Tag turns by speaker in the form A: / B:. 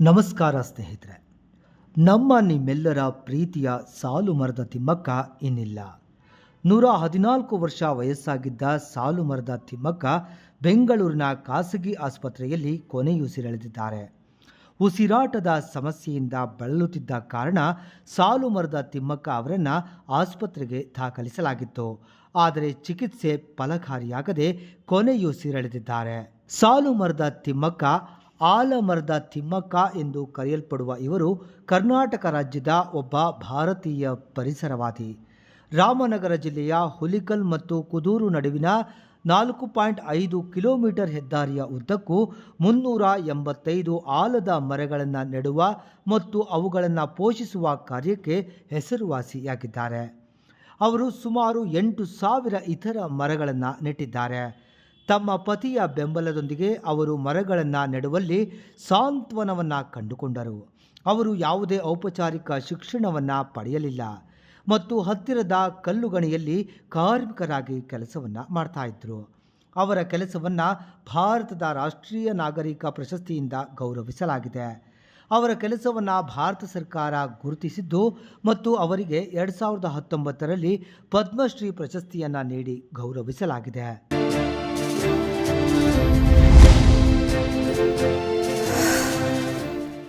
A: ನಮಸ್ಕಾರ ಸ್ನೇಹಿತರೆ. ನಮ್ಮ ನಿಮ್ಮೆಲ್ಲರ ಪ್ರೀತಿಯ ಸಾಲು ಮರದ ತಿಮ್ಮಕ್ಕ ಇನ್ನಿಲ್ಲ. ನೂರ ಹದಿನಾಲ್ಕು ವರ್ಷ ವಯಸ್ಸಾಗಿದ್ದ ಸಾಲು ಮರದ ತಿಮ್ಮಕ್ಕ ಬೆಂಗಳೂರಿನ ಖಾಸಗಿ ಆಸ್ಪತ್ರೆಯಲ್ಲಿ ಕೊನೆಯುಸಿರೆಳೆದಿದ್ದಾರೆ ಉಸಿರಾಟದ ಸಮಸ್ಯೆಯಿಂದ ಬಳಲುತ್ತಿದ್ದ ಕಾರಣ ಸಾಲು ಮರದ ತಿಮ್ಮಕ್ಕ ಅವರನ್ನು ಆಸ್ಪತ್ರೆಗೆ ದಾಖಲಿಸಲಾಗಿತ್ತು. ಆದರೆ ಚಿಕಿತ್ಸೆ ಫಲಕಾರಿಯಾಗದೆ ಕೊನೆಯುಸಿರೆಳೆದಿದ್ದಾರೆ ಸಾಲು ಮರದ ತಿಮ್ಮಕ್ಕ ಆಲಮರದ ತಿಮ್ಮಕ್ಕ ಎಂದು ಕರೆಯಲ್ಪಡುವ ಇವರು ಕರ್ನಾಟಕ ರಾಜ್ಯದ ಒಬ್ಬ ಭಾರತೀಯ ಪರಿಸರವಾದಿ. ರಾಮನಗರ ಜಿಲ್ಲೆಯ ಹುಲಿಕಲ್ ಮತ್ತು ಕುದೂರು ನಡುವಿನ ನಾಲ್ಕು ಪಾಯಿಂಟ್ ಐದು ಕಿಲೋಮೀಟರ್ ಹೆದ್ದಾರಿಯ ಉದ್ದಕ್ಕೂ ಮುನ್ನೂರ ಎಂಬತ್ತೈದು ಆಲದ ಮರಗಳನ್ನು ನೆಡುವ ಮತ್ತು ಅವುಗಳನ್ನು ಪೋಷಿಸುವ ಕಾರ್ಯಕ್ಕೆ ಹೆಸರುವಾಸಿಯಾಗಿದ್ದಾರೆ. ಅವರು ಸುಮಾರು ಎಂಟು ಸಾವಿರ ಇತರ ಮರಗಳನ್ನು ನೆಟ್ಟಿದ್ದಾರೆ. ತಮ್ಮ ಪತಿಯ ಬೆಂಬಲದೊಂದಿಗೆ ಅವರು ಮರಗಳನ್ನು ನೆಡುವಲ್ಲಿ ಸಾಂತ್ವನವನ್ನು ಕಂಡುಕೊಂಡರು. ಅವರು ಯಾವುದೇ ಔಪಚಾರಿಕ ಶಿಕ್ಷಣವನ್ನು ಪಡೆಯಲಿಲ್ಲ ಮತ್ತು ಹತ್ತಿರದ ಕಲ್ಲುಗಣಿಯಲ್ಲಿ ಕಾರ್ಮಿಕರಾಗಿ ಕೆಲಸವನ್ನು ಮಾಡ್ತಾ ಇದ್ದರು ಅವರ ಕೆಲಸವನ್ನು ಭಾರತದ ರಾಷ್ಟ್ರೀಯ ನಾಗರಿಕ ಪ್ರಶಸ್ತಿಯಿಂದ ಗೌರವಿಸಲಾಗಿದೆ. ಅವರ ಕೆಲಸವನ್ನು ಭಾರತ ಸರ್ಕಾರ ಗುರುತಿಸಿದ್ದು ಮತ್ತು ಅವರಿಗೆ ಎರಡು ಸಾವಿರದ ಹತ್ತೊಂಬತ್ತರಲ್ಲಿ ಪದ್ಮಶ್ರೀ ಪ್ರಶಸ್ತಿಯನ್ನು ನೀಡಿ ಗೌರವಿಸಲಾಗಿದೆ.